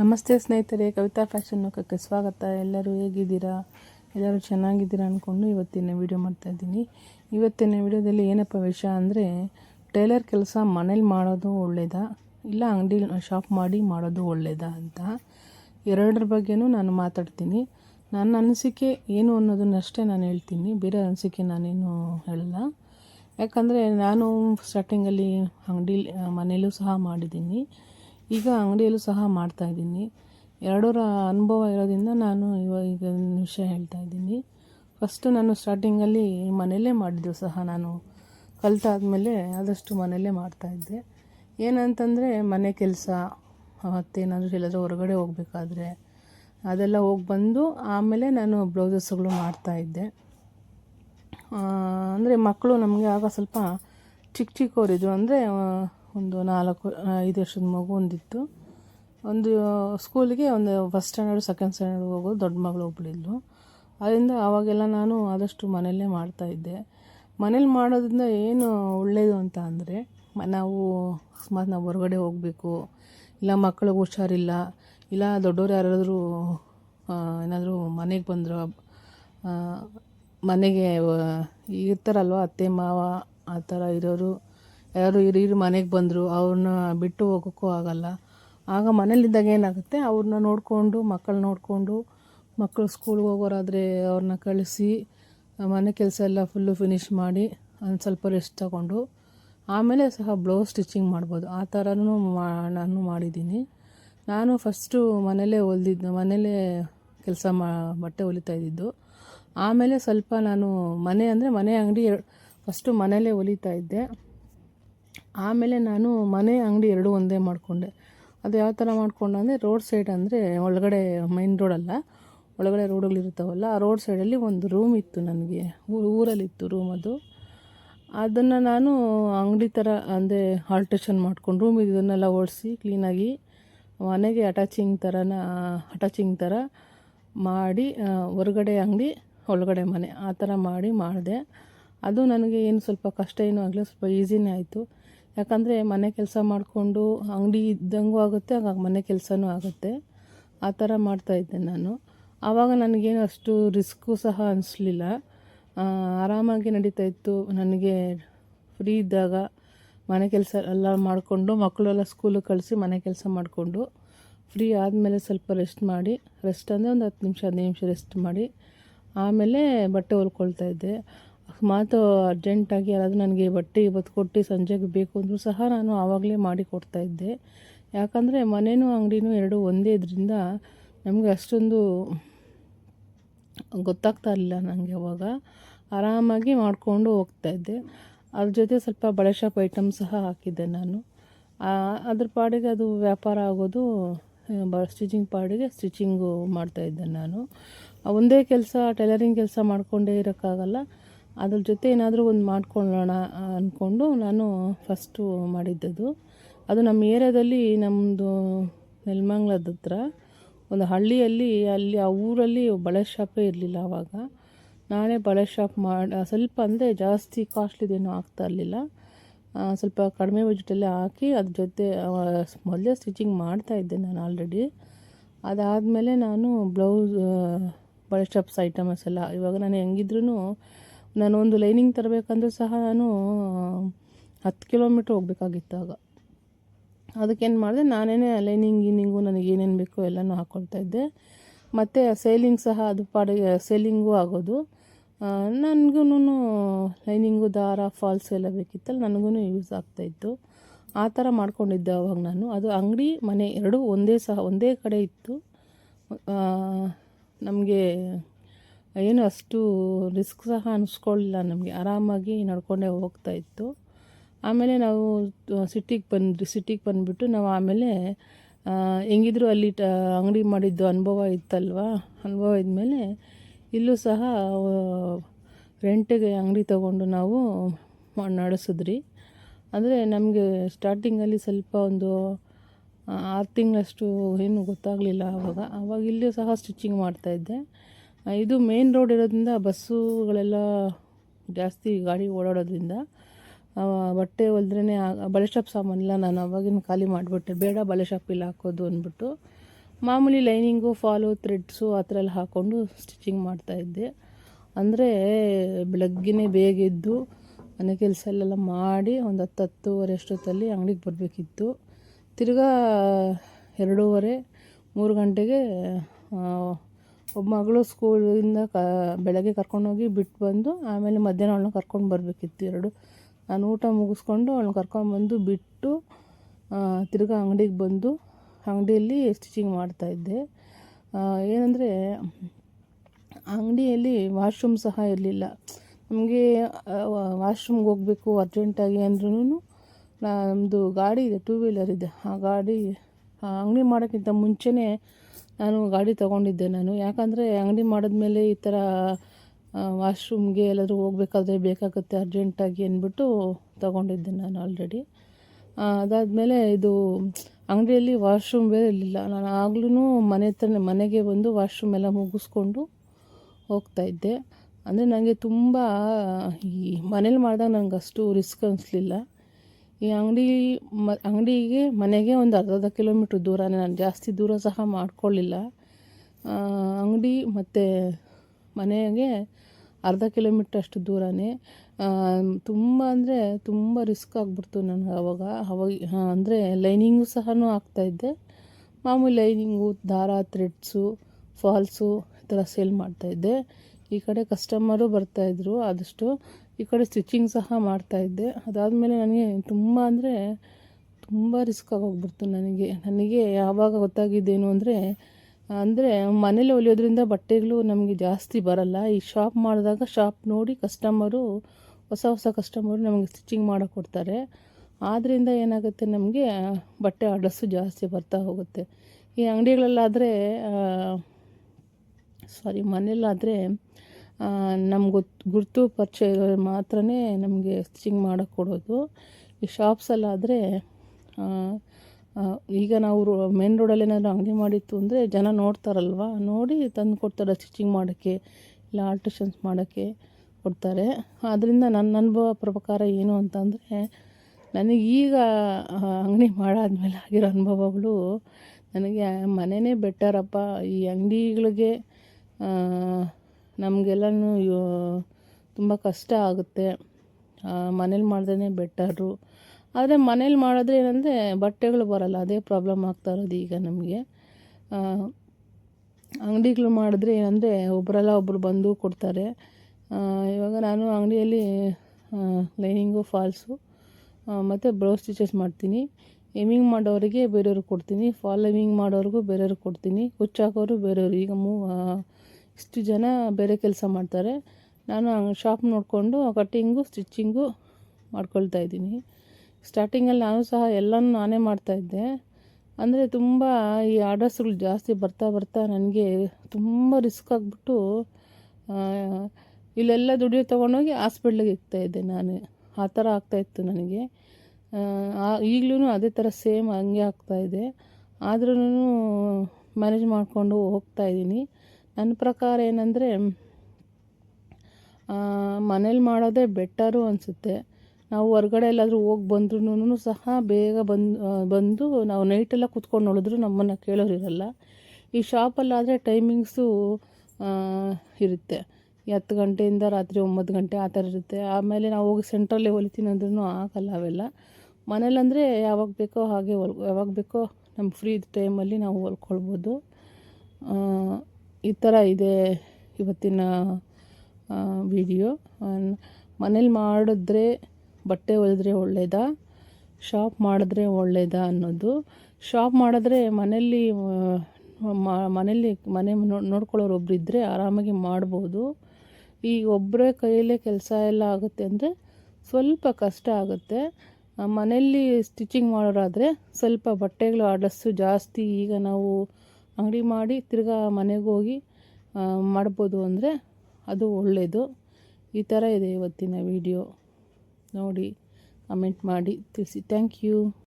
ನಮಸ್ತೆ ಸ್ನೇಹಿತರೆ, ಕವಿತಾ ಫ್ಯಾಷನ್ ಲೋಕಕ್ಕೆ ಸ್ವಾಗತ. ಎಲ್ಲರೂ ಹೇಗಿದ್ದೀರಾ? ಎಲ್ಲರೂ ಚೆನ್ನಾಗಿದ್ದೀರಾ ಅಂದ್ಕೊಂಡು ಇವತ್ತಿನ ವಿಡಿಯೋ ಮಾಡ್ತಾಯಿದ್ದೀನಿ ಇವತ್ತಿನ ವಿಡಿಯೋದಲ್ಲಿ ಏನಪ್ಪ ವಿಷಯ ಅಂದರೆ, ಟೈಲರ್ ಕೆಲಸ ಮನೇಲಿ ಮಾಡೋದು ಒಳ್ಳೆಯದಾ ಇಲ್ಲ ಅಂಗಡಿ ಶಾಪ್ ಮಾಡಿ ಮಾಡೋದು ಒಳ್ಳೆಯದಾ ಅಂತ. ಎರಡರ ಬಗ್ಗೆನೂ ನಾನು ಮಾತಾಡ್ತೀನಿ. ನನ್ನ ಅನಿಸಿಕೆ ಏನು ಅನ್ನೋದನ್ನಷ್ಟೇ ನಾನು ಹೇಳ್ತೀನಿ. ಬೇರೆ ಅನಿಸಿಕೆ ನಾನೇನು ಹೇಳಲ್ಲ. ಯಾಕಂದರೆ, ನಾನು ಸ್ಟಾರ್ಟಿಂಗಲ್ಲಿ ಅಂಗಡಿ ಮನೇಲೂ ಸಹ ಮಾಡಿದ್ದೀನಿ. ಈಗ ಅಂಗಡಿಯಲ್ಲೂ ಸಹ ಮಾಡ್ತಾಯಿದ್ದೀನಿ ಎರಡರ ಅನುಭವ ಇರೋದ್ರಿಂದ ನಾನು ಇವಾಗ ಈಗ ವಿಷಯ ಹೇಳ್ತಾ ಇದ್ದೀನಿ. ಫಸ್ಟು ನಾನು ಸ್ಟಾರ್ಟಿಂಗಲ್ಲಿ ಮನೆಯಲ್ಲೇ ಮಾಡಿದ್ದು ಸಹ ನಾನು. ಕಲಿತಾದ್ಮೇಲೆ ಆದಷ್ಟು ಮನೆಯಲ್ಲೇ ಮಾಡ್ತಾಯಿದ್ದೆ ಏನಂತಂದರೆ ಮನೆ ಕೆಲಸ, ಮತ್ತೇನಾದರೂ ಎಲ್ಲಾದರೂ ಹೊರಗಡೆ ಹೋಗಬೇಕಾದ್ರೆ ಅದೆಲ್ಲ ಹೋಗಿ ಬಂದು ಆಮೇಲೆ ನಾನು ಬ್ಲೌಸಸ್ಗಳು ಮಾಡ್ತಾಯಿದ್ದೆ ಅಂದರೆ ಮಕ್ಕಳು ನಮಗೆ ಆಗ ಸ್ವಲ್ಪ ಚಿಕ್ಕ ಚಿಕ್ಕವರಿದ್ರು ಅಂದರೆ ಒಂದು ನಾಲ್ಕು ಐದು ವರ್ಷದ ಮಗು ಒಂದಿತ್ತು. ಒಂದು ಸ್ಕೂಲಿಗೆ ಒಂದು ಫಸ್ಟ್ ಸ್ಟ್ಯಾಂಡರ್ಡ್ ಸೆಕೆಂಡ್ ಸ್ಟ್ಯಾಂಡರ್ಡ್ ಹೋಗೋದು ದೊಡ್ಡ ಮಗಳು ಒಬ್ಬಳಿದ್ಲು ಅದರಿಂದ ಆವಾಗೆಲ್ಲ ನಾನು ಆದಷ್ಟು ಮನೆಯಲ್ಲೇ ಮಾಡ್ತಾಯಿದ್ದೆ ಮನೇಲಿ ಮಾಡೋದ್ರಿಂದ ಏನು ಒಳ್ಳೆಯದು ಅಂತ ಅಂದರೆ ನಾವು ಅಕಸ್ಮಾತ್ ನಾವು ಹೊರಗಡೆ ಹೋಗಬೇಕು, ಇಲ್ಲ ಮಕ್ಕಳಿಗೆ ಹುಷಾರಿಲ್ಲ, ಇಲ್ಲ ದೊಡ್ಡವ್ರು ಯಾರಾದರೂ ಏನಾದರೂ ಮನೆಗೆ ಬಂದರು ಮನೆಗೆ ಇರ್ತಾರಲ್ವ, ಅತ್ತೆ, ಮಾವ, ಆ ಥರ ಇರೋರು ಯಾರು ಹಿರಿಯರು ಮನೆಗೆ ಬಂದರು ಅವ್ರನ್ನ ಬಿಟ್ಟು ಹೋಗೋಕ್ಕೂ ಆಗಲ್ಲ. ಆಗ ಮನೇಲಿದ್ದಾಗ ಏನಾಗುತ್ತೆ? ಅವ್ರನ್ನ ನೋಡಿಕೊಂಡು, ಮಕ್ಕಳು ನೋಡಿಕೊಂಡು ಮಕ್ಕಳು ಸ್ಕೂಲ್ಗೆ ಹೋಗೋರಾದರೆ ಅವ್ರನ್ನ ಕಳಿಸಿ, ಮನೆ ಕೆಲಸ ಎಲ್ಲ ಫುಲ್ಲು ಫಿನಿಶ್ ಮಾಡಿ, ಒಂದು ಸ್ವಲ್ಪ ರೆಸ್ಟ್ ತಗೊಂಡು, ಆಮೇಲೆ ಸಹ ಬ್ಲೌಸ್ ಸ್ಟಿಚಿಂಗ್ ಮಾಡ್ಬೋದು. ಆ ಥರನೂ ಮಾ, ನಾನು ಮಾಡಿದ್ದೀನಿ. ನಾನು ಫಸ್ಟು ಮನೇಲೇ ಹೊಲ್ದಿದ್ದು ಮನೇಲೇ ಕೆಲಸ ಮಾ, ಬಟ್ಟೆ ಹೊಲಿತಾ ಇದ್ದಿದ್ದು. ಆಮೇಲೆ ಸ್ವಲ್ಪ ನಾನು ಮನೆ ಅಂದರೆ ಮನೆ ಅಂಗಡಿ ಫಸ್ಟು ಮನೇಲೇ ಹೊಲಿತಾ ಇದ್ದೆ. ಆಮೇಲೆ ನಾನು ಮನೆ ಅಂಗಡಿ ಎರಡೂ ಒಂದೇ ಮಾಡಿಕೊಂಡೆ. ಅದು ಯಾವ ಥರ ಮಾಡ್ಕೊಂಡೆ ಅಂದರೆ ರೋಡ್ ಸೈಡ್ ಅಂದರೆ ಒಳಗಡೆ ಮೈನ್ ರೋಡಲ್ಲ ಒಳಗಡೆ ರೋಡುಗಳಿರ್ತಾವಲ್ಲ ಆ ರೋಡ್ ಸೈಡಲ್ಲಿ ಒಂದು ರೂಮ್ ಇತ್ತು ನನಗೆ. ಊರಲ್ಲಿತ್ತು ರೂಮ್ ಅದು. ಅದನ್ನು ನಾನು ಅಂಗಡಿ ಥರ ಅಂದರೆ ಆಲ್ಟ್ರೇಷನ್ ಮಾಡ್ಕೊಂಡು ರೂಮ್ ಇದನ್ನೆಲ್ಲ ಓಡಿಸಿ ಕ್ಲೀನಾಗಿ ಮನೆಗೆ ಅಟ್ಯಾಚಿಂಗ್ ಥರನ ಅಟ್ಯಾಚಿಂಗ್ ಥರ ಮಾಡಿ ಹೊರಗಡೆ ಅಂಗಡಿ, ಒಳಗಡೆ ಮನೆ ಆ ಥರ ಮಾಡಿ ಮಾಡಿದೆ. ಅದು ನನಗೆ ಏನು ಸ್ವಲ್ಪ ಕಷ್ಟ ಏನೂ ಆಗಲಿ ಸ್ವಲ್ಪ ಈಸಿನೇ ಆಯಿತು. ಯಾಕಂದರೆ ಮನೆ ಕೆಲಸ ಮಾಡಿಕೊಂಡು ಅಂಗಡಿ ಇದ್ದಂಗೂ ಆಗುತ್ತೆ, ಹಾಗಾಗಿ ಮನೆ ಕೆಲಸನೂ ಆಗುತ್ತೆ. ಆ ಥರ ಮಾಡ್ತಾಯಿದ್ದೆ ನಾನು. ಆವಾಗ ನನಗೇನು ಅಷ್ಟು ರಿಸ್ಕು ಸಹ ಅನಿಸ್ಲಿಲ್ಲ. ಆರಾಮಾಗಿ ನಡೀತಾ ಇತ್ತು. ನನಗೆ ಫ್ರೀ ಇದ್ದಾಗ ಮನೆ ಕೆಲಸ ಎಲ್ಲ ಮಾಡಿಕೊಂಡು, ಮಕ್ಕಳೆಲ್ಲ ಸ್ಕೂಲಿಗೆ ಕಳಿಸಿ ಮನೆ ಕೆಲಸ ಮಾಡಿಕೊಂಡು ಫ್ರೀ ಆದಮೇಲೆ ಸ್ವಲ್ಪ ರೆಸ್ಟ್ ಮಾಡಿ, ರೆಸ್ಟ್ ಅಂದರೆ ಒಂದು ಹತ್ತು ನಿಮಿಷ, ಹದಿನೈದು ನಿಮಿಷ ರೆಸ್ಟ್ ಮಾಡಿ, ಆಮೇಲೆ ಬಟ್ಟೆ ಹೊಲ್ಕೊಳ್ತಾ ಇದ್ದೆ. ಅಕಸ್ಮಾತ್ ಅರ್ಜೆಂಟಾಗಿ ಯಾರಾದರೂ ನನಗೆ ಬಟ್ಟೆ ಇವತ್ತು ಕೊಟ್ಟು ಸಂಜೆಗೆ ಬೇಕು ಅಂದರೂ ಸಹ ನಾನು ಆವಾಗಲೇ ಮಾಡಿ ಕೊಡ್ತಾಯಿದ್ದೆ ಯಾಕಂದರೆ ಮನೆಯೂ ಅಂಗಡಿನೂ ಎರಡೂ ಒಂದೇ ಇದರಿಂದ ನಮಗೆ ಅಷ್ಟೊಂದು ಗೊತ್ತಾಗ್ತಾ ಇರಲಿಲ್ಲ ನನಗೆ ಅವಾಗ. ಆರಾಮಾಗಿ ಮಾಡಿಕೊಂಡು ಹೋಗ್ತಾಯಿದ್ದೆ ಅದ್ರ ಜೊತೆ ಸ್ವಲ್ಪ ಬಳೆ ಶಾಪ್ ಐಟಮ್ ಸಹ ಹಾಕಿದ್ದೆ ನಾನು. ಅದ್ರ ಪಾಡಿಗೆ ಅದು ವ್ಯಾಪಾರ ಆಗೋದು ಬ ಸ್ಟಿಚಿಂಗ್ ಪಾಡಿಗೆ ಸ್ಟಿಚಿಂಗು ಮಾಡ್ತಾಯಿದ್ದೆ ನಾನು. ಒಂದೇ ಕೆಲಸ ಟೈಲರಿಂಗ್ ಕೆಲಸ ಮಾಡಿಕೊಂಡೇ ಇರೋಕ್ಕಾಗಲ್ಲ. ಅದ್ರ ಜೊತೆ ಏನಾದರೂ ಒಂದು ಮಾಡ್ಕೊಳ್ಳೋಣ ಅಂದ್ಕೊಂಡು ನಾನು ಫಸ್ಟು ಮಾಡಿದ್ದದು ಅದು ನಮ್ಮ ಏರಿಯಾದಲ್ಲಿ ನಮ್ಮದು ನೆಲಮಂಗ್ಲದ ಹತ್ರ. ಒಂದು ಹಳ್ಳಿಯಲ್ಲಿ ಅಲ್ಲಿ ಆ ಊರಲ್ಲಿ ಬಳೆ ಶಾಪೇ ಇರಲಿಲ್ಲ ಆವಾಗ ನಾನೇ ಬಳೆ ಶಾಪ್ ಮಾಡಿ, ಸ್ವಲ್ಪ ಅಂದರೆ ಜಾಸ್ತಿ ಕಾಸ್ಟ್ಲಿದೇನೂ ಆಗ್ತಾ ಇರಲಿಲ್ಲ. ಸ್ವಲ್ಪ ಕಡಿಮೆ ಬಜೆಟಲ್ಲೇ ಹಾಕಿ ಅದ್ರ ಜೊತೆ ಮೊದಲೇ ಸ್ಟಿಚಿಂಗ್ ಮಾಡ್ತಾ ಇದ್ದೆ ನಾನು ಆಲ್ರೆಡಿ ಅದಾದಮೇಲೆ ನಾನು ಬ್ಲೌಸ್ ಬಳೆ ಶಾಪ್ಸ್ ಐಟಮ್ಸ್ ಎಲ್ಲ, ಇವಾಗ ನಾನು ಹೆಂಗಿದ್ರೂ ನಾನು ಒಂದು ಲೈನಿಂಗ್ ತರಬೇಕಂದ್ರೂ ಸಹ ನಾನು ಹತ್ತು ಕಿಲೋಮೀಟ್ರ್ ಹೋಗ್ಬೇಕಾಗಿತ್ತಾಗ ಅದಕ್ಕೇನು ಮಾಡಿದೆ ನಾನೇ ಲೈನಿಂಗ್ ನನಗೆ ಏನೇನು ಬೇಕೋ ಎಲ್ಲನೂ ಹಾಕ್ಕೊಳ್ತಾ ಇದ್ದೆ. ಮತ್ತು ಸೇಲಿಂಗ್ ಸಹ ಅದು ಪಾಡಿಗೆ ಸೇಲಿಂಗೂ ಆಗೋದು. ನನಗೂ ಲೈನಿಂಗು, ದಾರ, ಫಾಲ್ಸ್ ಎಲ್ಲ ಬೇಕಿತ್ತಲ್ಲ ನನಗೂ ಯೂಸ್ ಆಗ್ತಾಯಿತ್ತು ಆ ಥರ ಮಾಡ್ಕೊಂಡಿದ್ದೆ ಅವಾಗ ನಾನು. ಅದು ಅಂಗಡಿ, ಮನೆ ಎರಡೂ ಒಂದೇ ಸಹ, ಒಂದೇ ಕಡೆ ಇತ್ತು. ನಮಗೆ ಏನು ಅಷ್ಟು ರಿಸ್ಕ್ ಸಹ ಅನಿಸ್ಕೊಳ್ಳಿಲ್ಲ ನಮಗೆ. ಆರಾಮಾಗಿ ನಡ್ಕೊಂಡೇ ಹೋಗ್ತಾ ಇತ್ತು. ಆಮೇಲೆ ನಾವು ಸಿಟಿಗೆ ಬಂದ್ರಿ ಸಿಟಿಗೆ ಬಂದುಬಿಟ್ಟು ನಾವು ಆಮೇಲೆ ಹೆಂಗಿದ್ರು ಅಲ್ಲಿ ಟ ಅಂಗಡಿ ಮಾಡಿದ್ದು ಅನುಭವ ಇತ್ತಲ್ವ? ಅನುಭವ ಇದ್ಮೇಲೆ ಇಲ್ಲೂ ಸಹ ರೆಂಟಿಗೆ ಅಂಗಡಿ ತಗೊಂಡು ನಾವು ನಡೆಸಿದ್ರಿ. ಅಂದರೆ ನಮಗೆ ಸ್ಟಾರ್ಟಿಂಗಲ್ಲಿ ಸ್ವಲ್ಪ ಒಂದು ಆರು ತಿಂಗಳಷ್ಟು ಏನು ಗೊತ್ತಾಗಲಿಲ್ಲ ಆವಾಗ ಆವಾಗ ಇಲ್ಲೂ ಸಹ ಸ್ಟಿಚಿಂಗ್ ಮಾಡ್ತಾಯಿದ್ದೆ ಇದು ಮೇನ್ ರೋಡ್ ಇರೋದ್ರಿಂದ ಬಸ್ಸುಗಳೆಲ್ಲ ಜಾಸ್ತಿ ಗಾಡಿ ಓಡಾಡೋದ್ರಿಂದ ಬಟ್ಟೆ ಹೊಲ್ದ್ರೇ ಬಳೆ ಶಾಪ್ ಸಾಮಾನೆಲ್ಲ ನಾನು ಅವಾಗಿನ ಖಾಲಿ ಮಾಡಿಬಿಟ್ಟೆ. ಬೇಡ ಬಳೆ ಶಾಪ್ ಇಲ್ಲ ಹಾಕೋದು ಅಂದ್ಬಿಟ್ಟು ಮಾಮೂಲಿ ಲೈನಿಂಗು ಫಾಲು ಥ್ರೆಡ್ಸು ಆ ಥರ ಎಲ್ಲ ಹಾಕ್ಕೊಂಡು ಸ್ಟಿಚಿಂಗ್ ಮಾಡ್ತಾಯಿದ್ದೆ ಅಂದರೆ ಬೆಳಗ್ಗೆನೇ ಬೇಗ ಎದ್ದು ಮನೆ ಕೆಲಸ ಎಲ್ಲ ಮಾಡಿ ಒಂದು ಹತ್ತು ಹತ್ತುವರೆ ಅಷ್ಟೊತ್ತಲ್ಲಿ ಅಂಗಡಿಗೆ ಬರಬೇಕಿತ್ತು. ತಿರ್ಗಾ ಎರಡೂವರೆ, ಮೂರು ಗಂಟೆಗೆ ಒಬ್ಬ ಮಗಳು ಸ್ಕೂಲಿಂದ ಕ, ಬೆಳಗ್ಗೆ ಕರ್ಕೊಂಡೋಗಿ ಬಿಟ್ಟು ಬಂದು ಆಮೇಲೆ ಮಧ್ಯಾಹ್ನ ಅವಳನ್ನ ಕರ್ಕೊಂಡು ಬರಬೇಕಿತ್ತು ಎರಡು. ನಾನು ಊಟ ಮುಗಿಸ್ಕೊಂಡು ಅವಳನ್ನ ಕರ್ಕೊಂಬಂದು ಬಿಟ್ಟು ತಿರ್ಗಾ ಅಂಗಡಿಗೆ ಬಂದು ಅಂಗಡಿಯಲ್ಲಿ ಸ್ಟಿಚಿಂಗ್ ಮಾಡ್ತಾಯಿದ್ದೆ ಏನಂದರೆ ಅಂಗಡಿಯಲ್ಲಿ ವಾಶ್ರೂಮ್ ಸಹ ಇರಲಿಲ್ಲ. ನಮಗೆ ವಾಶ್ರೂಮ್ಗೆ ಹೋಗಬೇಕು ಅರ್ಜೆಂಟಾಗಿ ಅಂದ್ರೂ ನಮ್ಮದು ಗಾಡಿ ಇದೆ ಟೂ ವೀಲರ್ ಇದೆ. ಆ ಗಾಡಿ ಅಂಗಡಿ ಮಾಡೋಕ್ಕಿಂತ ಮುಂಚೆನೇ ನಾನು ಗಾಡಿ ತೊಗೊಂಡಿದ್ದೆ ನಾನು. ಯಾಕಂದರೆ ಅಂಗಡಿ ಮಾಡಿದ್ಮೇಲೆ ಈ ಥರ ವಾಶ್ರೂಮ್ಗೆ ಎಲ್ಲಾದರೂ ಹೋಗ್ಬೇಕಾದ್ರೆ ಬೇಕಾಗುತ್ತೆ ಅರ್ಜೆಂಟಾಗಿ ಅಂದ್ಬಿಟ್ಟು ತೊಗೊಂಡಿದ್ದೆ ನಾನು ಆಲ್ರೆಡಿ. ಅದಾದಮೇಲೆ ಇದು ಅಂಗಡಿಯಲ್ಲಿ ವಾಶ್ರೂಮ್ ಬೇರೆ ಇರಲಿಲ್ಲ. ನಾನು ಆಗ್ಲೂ ಮನೆ ಹತ್ರನೇ, ಮನೆಗೆ ಬಂದು ವಾಶ್ರೂಮ್ ಎಲ್ಲ ಮುಗಿಸ್ಕೊಂಡು ಹೋಗ್ತಾಯಿದ್ದೆ ಅಂದರೆ ನನಗೆ ತುಂಬ ಈ ಮನೇಲಿ ಮಾಡಿದಾಗ ನನಗೆ ಅಷ್ಟು ರಿಸ್ಕ್ ಅನಿಸ್ಲಿಲ್ಲ. ಈ ಅಂಗಡಿ ಮ, ಅಂಗಡಿಗೆ ಮನೆಗೆ ಒಂದು ಅರ್ಧ ಕಿಲೋಮೀಟ್ರ್ ದೂರನೇ. ನಾನು ಜಾಸ್ತಿ ದೂರ ಸಹ ಮಾಡಿಕೊಳ್ಳಿಲ್ಲ. ಅಂಗಡಿ ಮತ್ತು ಮನೆಗೆ ಅರ್ಧ ಕಿಲೋಮೀಟ್ರ್ ಅಷ್ಟು ದೂರನೇ. ತುಂಬ ಅಂದರೆ ತುಂಬ ರಿಸ್ಕ್ ಆಗಿಬಿಡ್ತು ನನಗೆ ಅವಾಗ. ಅವಾಗ ಅಂದರೆ ಲೈನಿಂಗು ಸಹ ಹಾಕ್ತಾಯಿದ್ದೆ ಮಾಮೂಲಿ ಲೈನಿಂಗು, ದಾರ, ಥ್ರೆಡ್ಸು, ಫಾಲ್ಸು ಈ ಥರ ಸೇಲ್ ಮಾಡ್ತಾಯಿದ್ದೆ ಈ ಕಡೆ ಕಸ್ಟಮರು ಬರ್ತಾಯಿದ್ರು ಆದಷ್ಟು ಈ ಕಡೆ ಸ್ಟಿಚಿಂಗ್ ಸಹ ಮಾಡ್ತಾಯಿದ್ದೆ ಅದಾದಮೇಲೆ ನನಗೆ ತುಂಬ ಅಂದರೆ ತುಂಬ ರಿಸ್ಕ್ ಆಗೋಗ್ಬಿಡ್ತು ನನಗೆ. ನನಗೆ ಯಾವಾಗ ಗೊತ್ತಾಗಿದ್ದೇನು ಅಂದರೆ ಅಂದರೆ ಮನೇಲಿ ಹೊಲಿಯೋದ್ರಿಂದ ಬಟ್ಟೆಗಳು ನಮಗೆ ಜಾಸ್ತಿ ಬರಲ್ಲ. ಈ ಶಾಪ್ ಮಾಡಿದಾಗ ಶಾಪ್ ನೋಡಿ ಕಸ್ಟಮರು ಹೊಸ ಹೊಸ ಕಸ್ಟಮರು ನಮಗೆ ಸ್ಟಿಚಿಂಗ್ ಮಾಡೋಕ್ಕೊಡ್ತಾರೆ ಆದ್ದರಿಂದ ಏನಾಗುತ್ತೆ ನಮಗೆ, ಬಟ್ಟೆ ಆರ್ಡರ್ಸು ಜಾಸ್ತಿ ಬರ್ತಾ ಹೋಗುತ್ತೆ. ಈ ಅಂಗಡಿಗಳಲ್ಲಾದರೆ ಸಾರಿ ಮನೇಲಾದರೆ ನಮ್ಗೆ ಗುರುತು ಪರಿಚಯ ಇರೋರು ಮಾತ್ರ ನಮಗೆ ಸ್ಟಿಚಿಂಗ್ ಮಾಡೋಕ್ಕೆ ಕೊಡೋದು. ಈ ಶಾಪ್ಸಲ್ಲಾದರೆ ಈಗ ನಾವು ರೋ ಮೇನ್ ರೋಡಲ್ಲಿ ಏನಾದರೂ ಅಂಗಡಿ ಮಾಡಿತ್ತು ಅಂದರೆ ಜನ ನೋಡ್ತಾರಲ್ವ? ನೋಡಿ ತಂದು ಕೊಡ್ತಾರೆ ಸ್ಟಿಚಿಂಗ್ ಮಾಡೋಕ್ಕೆ, ಇಲ್ಲ ಆಲ್ಟ್ರೇಷನ್ಸ್ ಮಾಡೋಕ್ಕೆ ಕೊಡ್ತಾರೆ. ಆದ್ದರಿಂದ ನನ್ನ ಅನುಭವ ಪ್ರಕಾರ ಏನು ಅಂತಂದರೆ ನನಗೆ ಈಗ ಅಂಗಡಿ ಮಾಡಾದ್ಮೇಲೆ ಆಗಿರೋ ಅನುಭವಗಳು ನನಗೆ ಮನೆಯೇ ಬೆಟರಪ್ಪ ಈ ಅಂಗಡಿಗಳಿಗೆ ನಮಗೆಲ್ಲನೂ ತುಂಬ ಕಷ್ಟ ಆಗುತ್ತೆ. ಮನೇಲಿ ಮಾಡಿದ್ರೇ ಬೆಟರು. ಆದರೆ ಮನೇಲಿ ಮಾಡಿದ್ರೆ ಏನಂದರೆ ಬಟ್ಟೆಗಳು ಬರಲ್ಲ, ಅದೇ ಪ್ರಾಬ್ಲಮ್ ಆಗ್ತಾ ಇರೋದು ಈಗ ನಮಗೆ. ಅಂಗಡಿಗಳು ಮಾಡಿದ್ರೆ ಏನಂದರೆ ಒಬ್ಬರೆಲ್ಲ ಒಬ್ಬರು ಬಂದು ಕೊಡ್ತಾರೆ. ಇವಾಗ ನಾನು ಅಂಗಡಿಯಲ್ಲಿ ಲೈನಿಂಗು ಫಾಲ್ಸು ಮತ್ತು ಬ್ಲೌಸ್ ಸ್ಟಿಚಸ್ ಮಾಡ್ತೀನಿ. ಎಮಿಂಗ್ ಮಾಡೋರಿಗೆ ಬೇರೆಯವ್ರಿಗೆ ಕೊಡ್ತೀನಿ. ಫಾಲ್ ಎಮಿಂಗ್ ಮಾಡೋರಿಗೂ ಬೇರೆಯವ್ರಿಗೆ ಕೊಡ್ತೀನಿ. ಕುಚ್ಚಾಕೋರು ಬೇರೆಯವ್ರು. ಈಗ ಮೂ ಇಷ್ಟು ಜನ ಬೇರೆ ಕೆಲಸ ಮಾಡ್ತಾರೆ. ನಾನು ಶಾಪ್ ನೋಡಿಕೊಂಡು ಕಟ್ಟಿಂಗು ಸ್ಟಿಚ್ಚಿಂಗು ಮಾಡ್ಕೊಳ್ತಾ ಇದ್ದೀನಿ. ಸ್ಟಾರ್ಟಿಂಗಲ್ಲಿ ನಾನು ಸಹ ಎಲ್ಲನೂ ನಾನೇ ಮಾಡ್ತಾಯಿದ್ದೆ ಅಂದರೆ ತುಂಬ ಈ ಆರ್ಡರ್ಸ್ಗಳು ಜಾಸ್ತಿ ಬರ್ತಾ ಬರ್ತಾ ನನಗೆ ತುಂಬ ರಿಸ್ಕ್ ಆಗಿಬಿಟ್ಟು ಇಲ್ಲೆಲ್ಲ ದುಡಿಯೋ ತೊಗೊಂಡೋಗಿ ಹಾಸ್ಪಿಟ್ಲಿಗೆ ಇಕ್ತಾಯಿದ್ದೆ ನಾನು. ಆ ಥರ ಆಗ್ತಾಯಿತ್ತು ನನಗೆ. ಈಗಲೂ ಅದೇ ಥರ ಸೇಮ್ ಹಂಗೆ ಆಗ್ತಾಯಿದೆ ಆದ್ರೂ ಮ್ಯಾನೇಜ್ ಮಾಡಿಕೊಂಡು ಹೋಗ್ತಾಯಿದ್ದೀನಿ ನನ್ನ ಪ್ರಕಾರ ಏನಂದರೆ ಮನೇಲಿ ಮಾಡೋದೇ ಬೆಟರು ಅನಿಸುತ್ತೆ. ನಾವು ಹೊರ್ಗಡೆ ಎಲ್ಲಾದರೂ ಹೋಗಿ ಬಂದ್ರೂ ಸಹ ಬೇಗ ಬಂದು ಬಂದು ನಾವು ನೈಟೆಲ್ಲ ಕುತ್ಕೊಂಡು ನೋಡಿದ್ರು ನಮ್ಮನ್ನು ಕೇಳೋರಿರಲ್ಲ ಈ ಶಾಪಲ್ಲಾದರೆ ಟೈಮಿಂಗ್ಸು ಇರುತ್ತೆ. ಹತ್ತು ಗಂಟೆಯಿಂದ ರಾತ್ರಿ ಒಂಬತ್ತು ಗಂಟೆ ಆ ಥರ ಇರುತ್ತೆ. ಆಮೇಲೆ ನಾವು ಹೋಗಿ ಸೆಂಟ್ರಲ್ಲೇ ಹೊಲಿತೀನಿ ಅಂದ್ರೂ ಆಗಲ್ಲ ಅವೆಲ್ಲ. ಮನೇಲಂದರೆ ಯಾವಾಗ ಬೇಕೋ ಹಾಗೆ ಹೊಲ್, ಯಾವಾಗ ಬೇಕೋ ನಮ್ಮ ಫ್ರೀ ಟೈಮಲ್ಲಿ ನಾವು ಹೊಲ್ಕೊಳ್ಬೋದು. ಈ ಥರ ಇದೆ ಇವತ್ತಿನ ವಿಡಿಯೋ ಮನೇಲಿ ಮಾಡಿದ್ರೆ ಬಟ್ಟೆ ಹೊಲಿದ್ರೆ ಒಳ್ಳೆಯದಾ ಶಾಪ್ ಮಾಡಿದ್ರೆ ಒಳ್ಳೆಯದಾ ಅನ್ನೋದು. ಶಾಪ್ ಮಾಡಿದ್ರೆ ಮನೇಲಿ ಮನೇಲಿ ಮನೆ ನೋಡ್ಕೊಳ್ಳೋರು ಒಬ್ರು ಇದ್ದರೆ ಆರಾಮಾಗಿ ಮಾಡ್ಬೋದು. ಈ ಒಬ್ಬರೇ ಕೈಯಲ್ಲೇ ಕೆಲಸ ಎಲ್ಲ ಆಗುತ್ತೆ ಅಂದರೆ ಸ್ವಲ್ಪ ಕಷ್ಟ ಆಗುತ್ತೆ. ಮನೆಯಲ್ಲಿ ಸ್ಟಿಚಿಂಗ್ ಮಾಡೋರಾದರೆ ಸ್ವಲ್ಪ ಬಟ್ಟೆಗಳು ಆರ್ಡರ್ಸು ಜಾಸ್ತಿ ಈಗ ನಾವು ಅಂಗಡಿ ಮಾಡಿ ತಿರ್ಗಾ ಮನೆಗೆ ಹೋಗಿ ಮಾಡ್ಬೋದು ಅಂದರೆ ಅದು ಒಳ್ಳೆಯದು ಈ ಥರ ಇದೆ ಇವತ್ತಿನ ವಿಡಿಯೋ. ನೋಡಿ ಕಮೆಂಟ್ ಮಾಡಿ, ತಿಳಿಸಿ. Thank you